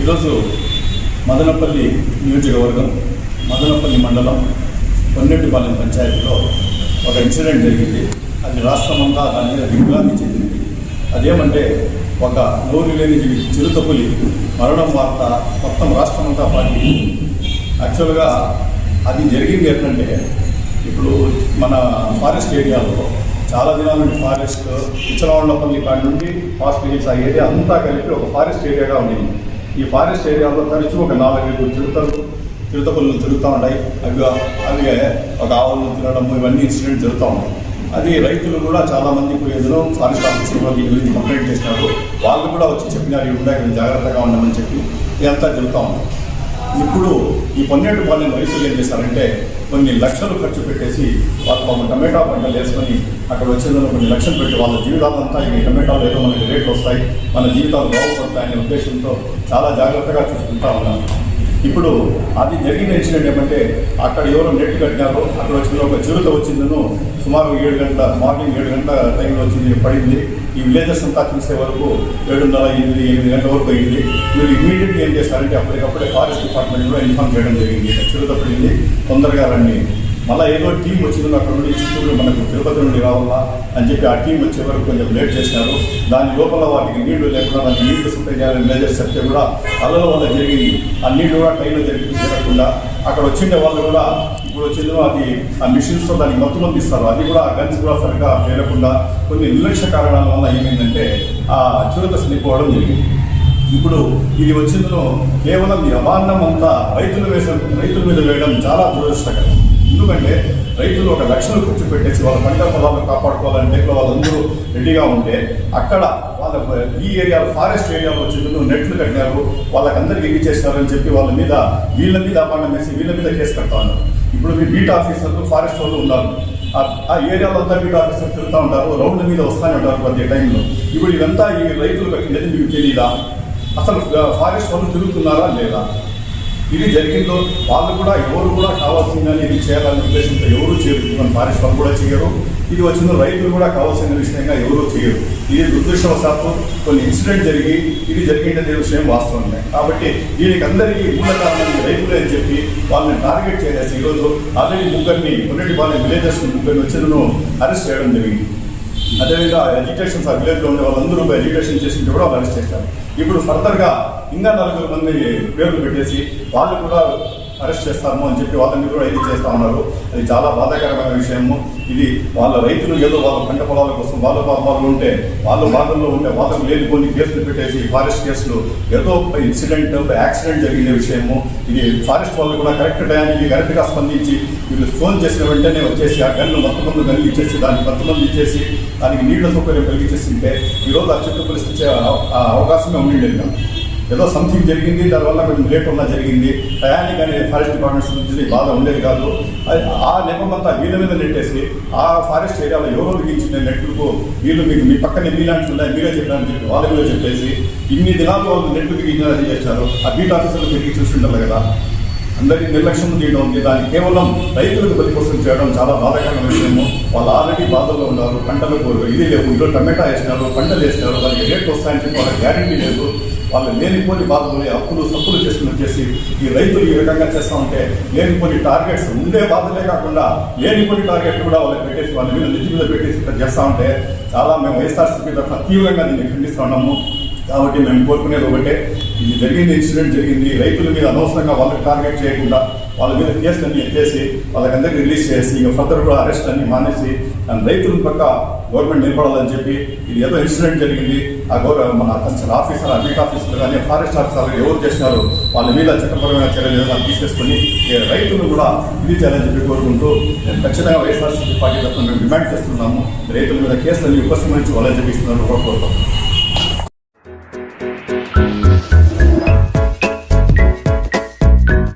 ఈరోజు మదనపల్లి నియోజకవర్గం మదనపల్లి మండలం కొన్నెట్టిపాలెం పంచాయతీలో ఒక ఇన్సిడెంట్ జరిగింది. అది రాష్ట్రమంతా దాని మీద విభ్రాంతి చెందింది. అదేమంటే ఒక నోరు లేని చిరుతపులి మరణం వార్త మొత్తం రాష్ట్రమంతా పాటి యాక్చువల్గా అది జరిగింది ఏంటంటే ఇప్పుడు మన ఫారెస్ట్ ఏరియాలో చాలా దినాల నుండి ఫారెస్ట్ ఇచ్చలవాళ్ళపల్లి కాడి నుండి ఫారెస్ట్ హిల్స్ ఆ ఏరియా అంతా కలిపి ఒక ఫారెస్ట్ ఏరియాగా ఉండేది ఈ ఫారెస్ట్ ఏరియాలో తరచూ ఒక నాలుగైదు చిరుతలు చిరుతపుల్లు తిరుగుతూ ఉన్నాయి. అవి అవి ఒక ఆవులను తినడం ఇవన్నీ ఇన్సిడెంట్ జరుగుతూ ఉన్నాయి. అది రైతులు కూడా చాలామంది మంది పోయేందులో ఫారెస్ట్ ఆఫీసర్లో దీని గురించి కంప్లైంట్ చేసినారు. వాళ్ళు కూడా వచ్చి చెప్పినారు ఇవి ఇక్కడ జాగ్రత్తగా ఉండమని చెప్పి. ఇదంతా జరుగుతూ ఉంది. ఇప్పుడు ఈ పన్నెండు వాళ్ళని రైతులు ఏం చేశారంటే కొన్ని లక్షలు ఖర్చు పెట్టేసి వాళ్ళు టమాటా పంటలు వేసుకొని అక్కడ వచ్చేందులో కొన్ని లక్షలు పెట్టి వాళ్ళ జీవితాలంతా ఈ టమాటాలు ఏదో మనకి రేట్లు వస్తాయి మన జీవితాలు బాగుపడతాయనే ఉద్దేశంతో చాలా జాగ్రత్తగా చూసుకుంటా ఉన్నాను ఇప్పుడు అది జరిగిన ఇన్సిడెంట్ ఏమంటే అక్కడ ఎవరో నెట్ కట్టినారు అక్కడ వచ్చిన ఒక చిరుత వచ్చిందను. సుమారు ఏడు గంటల మార్నింగ్ ఏడు గంటల టైంలో వచ్చింది పడింది. ఈ విలేజెస్ అంతా చూసే వరకు ఏడున్నర ఎనిమిది ఎనిమిది గంటల వరకు అయింది. వీళ్ళు ఇమీడియట్గా ఏం చేస్తారంటే అప్పటికప్పుడే ఫారెస్ట్ డిపార్ట్మెంట్ కూడా ఇన్ఫార్మ్ చేయడం జరిగింది. చిరుత పడింది. తొందరగా రండి. మళ్ళీ ఏదో టీం వచ్చిందో అక్కడ నుండి చిత్తూరు మనకు తిరుపతి నుండి రావాలా అని చెప్పి ఆ టీం వచ్చే వరకు కొంచెం లేట్ చేశారు దాని లోపల వాటికి నీళ్ళు లేకుండా దానికి నీళ్ళు సప్లై చేయాలని మేజర్స్ చెప్తే కూడా అల్లల వల్ల జరిగింది. ఆ నీళ్ళు కూడా టైంలో జరిగి జరగకుండా అక్కడ వచ్చిండే వాళ్ళు కూడా ఇప్పుడు వచ్చిందో అది ఆ మిషన్స్తో దానికి మొత్తం అందిస్తారు. అది కూడా గన్స్ కూడా సరిగ్గా పేరకుండా కొన్ని నిర్లక్ష్య కారణాల వల్ల ఏమైందంటే ఆ చిరుత చనిపోవడం జరిగింది. ఇప్పుడు ఇది వచ్చిందో కేవలం ఈ అభాండం అంతా రైతులు వేసే రైతుల మీద వేయడం చాలా దురదృష్టకరం. ఎందుకంటే రైతులు ఒక లక్షలు ఖర్చు పెట్టేసి వాళ్ళ పంట పొలాలను కాపాడుకోవాలని చెప్పి వాళ్ళందరూ రెడీగా ఉంటే అక్కడ వాళ్ళ ఈ ఏరియా ఫారెస్ట్ ఏరియాలో వచ్చిందో నెట్లు కట్టినారు వాళ్ళకందరికీ ఇది చేసినారని చెప్పి వాళ్ళ మీద వీళ్ళ మీద అపాండం వేసి వీళ్ళ మీద కేసు కడతా ఉన్నారు. ఇప్పుడు మీ బీట్ ఆఫీసర్లు ఫారెస్ట్ వాళ్ళు ఉన్నారు. ఆ- ఏరియాలో అంతా బీట్ ఆఫీసర్ తిరుగుతూ ఉంటారు రౌండ్ మీద వస్తూనే ఉంటారు ప్రతి టైంలో. ఇప్పుడు ఇదంతా ఈ రైతులు కట్టినది మీకు తెలియదా అసలు ఫారెస్ట్ వాళ్ళు తిరుగుతున్నారా లేదా? ఇది జరిగిందో వాళ్ళు కూడా ఎవరు కూడా కావాల్సిందని ఇది చేయాలని ఉద్దేశంతో ఎవరు చేయరు. మన ఫారెస్ట్ వాళ్ళు కూడా చేయరు. ఇది వచ్చిన రైతులు కూడా కావాల్సిన విషయంగా ఎవరు చేయరు. ఇది దురదృష్టవశాత్తు కొన్ని ఇన్సిడెంట్ జరిగి ఇది జరిగిందనే విషయం వాస్తవమే కాబట్టి దీనికి అందరికీ మూల కారణం రైతులే అని చెప్పి వాళ్ళని టార్గెట్ చేయాల్సి ఈరోజు ఆల్రెడీ ముగ్గురిని కొన్నిటి వాళ్ళ విలేజెస్ ముగ్గురిని వచ్చినను అరెస్ట్ చేయడం జరిగింది. అదేవిధంగా ఎడ్యుకేషన్ సార్ విలేజ్లో ఉండే వాళ్ళందరూ ఎడ్యుకేషన్ చేసింటే కూడా వాళ్ళు అరెస్ట్ చేశారు ఇప్పుడు ఫర్దర్గా ఇంకా నలుగురు మంది పేర్లు పెట్టేసి వాళ్ళు కూడా అరెస్ట్ చేస్తాము అని చెప్పి వాళ్ళని కూడా ఇది చేస్తా ఉన్నారు. అది చాలా బాధాకరమైన విషయము. ఇది వాళ్ళ రైతులు ఏదో వాళ్ళ పంట పొలాల కోసం వాళ్ళ పాపాలు ఉంటే వాళ్ళ బాధల్లో ఉంటే వాళ్ళకు లేని కొన్ని కేసులు పెట్టేసి ఫారెస్ట్ కేసులు ఏదో ఇన్సిడెంట్ యాక్సిడెంట్ జరిగిన విషయము. ఇది ఫారెస్ట్ వాళ్ళు కూడా కరెక్ట్ టైంకి కరెక్ట్గా స్పందించి వీళ్ళు ఫోన్ చేసిన వెంటనే వచ్చేసి ఆ గన్ను మొత్తమంది కలిగించేసి గన్ను ఇచ్చేసి దానికి కొంతమంది ఇచ్చేసి దానికి నీళ్ళ సౌకర్యం కలిగించేసింటే ఈరోజు ఆ చుట్టూ పరిస్థితి ఆ- అవకాశమే ఉండేది కాదు. ఏదో సంథింగ్ జరిగింది దానివల్ల కొంచెం లేట్ వల్ల జరిగింది. టయానికి కానీ ఫారెస్ట్ డిపార్ట్మెంట్స్ నుంచి బాధ ఉండేది కాదు. అది ఆ నెపమంతా వీళ్ళ మీద నెట్టేసి ఆ ఫారెస్ట్ ఏరియాలో ఎవరో బిగించిన నెట్లకు వీళ్ళు మీకు మీ పక్కన ఎన్ని ల్యాండ్స్ ఉన్నాయి మీరే చెప్పడానికి చెప్పి వాళ్ళ మీద చెప్పేసి ఇన్ని దినాలు వాళ్ళు నెట్లు బిగించినది చేశారు. ఆ బీట్ ఆఫీసర్లు తిరిగి చూసి ఉండాలి కదా. అందరికీ నిర్లక్ష్యం చేయడం ఉంది. దాన్ని కేవలం రైతులకు బలికోసం చేయడం చాలా బాధాకరమైన విషయము. వాళ్ళు ఆల్రెడీ బాధల్లో ఉన్నారు పంటలు ఇది లేవు. ఈరోజు టమాటా వేసినారు పంటలు వేసినారు. వాళ్ళకి రేట్లు వస్తాయని చెప్పి వాళ్ళకి గ్యారంటీ లేదు. వాళ్ళు లేనిపోని బాధలు అప్పులు సప్పులు చేసుకుని వచ్చేసి ఈ రైతులు ఈ విధంగా చేస్తూ ఉంటే లేనిపోని టార్గెట్స్ ఉండే బాధలే కాకుండా లేనిపోని టార్గెట్ కూడా వాళ్ళకి పెట్టేసి వాళ్ళ మీద నెత్తి మీద పెట్టేసి ఇట్లా చేస్తూ ఉంటే చాలా మేము వైఎస్ఆర్సీపీ తరఫున తీవ్రంగా దీన్ని ఖండిస్తూ ఉన్నాము. కాబట్టి మేము కోరుకునేది ఒకటే. ఇది జరిగింది ఇన్సిడెంట్ జరిగింది. రైతుల మీద అనవసరంగా వాళ్ళకి టార్గెట్ చేయకుండా వాళ్ళ మీద కేసులన్నీ ఎత్తేసి వాళ్ళకందరికీ రిలీజ్ చేసి ఇక ఫర్దర్ కూడా అరెస్ట్ అన్ని మానేసి రైతుల పక్క గవర్నమెంట్ నిలబడాలని చెప్పి ఇది ఏదో ఇన్సిడెంట్ జరిగింది. ఆ గౌరవ మన కన్సర్న్ ఆఫీసర్ అడ్మిట్ ఆఫీసర్ కానీ ఫారెస్ట్ ఆఫీసర్లు ఎవరు చేసినారు వాళ్ళ మీద చట్టపరమైన చర్యలు ఏదైనా తీసేసుకొని రైతులు కూడా ఇది చేయాలని చెప్పి కోరుకుంటూ నేను ఖచ్చితంగా వైఎస్ఆర్సీపీ పార్టీ తరఫున మేము డిమాండ్ చేస్తున్నాము. రైతుల మీద కేసులన్నీ ఉపసంహరించి వాళ్ళని కూడా కోరుతాం.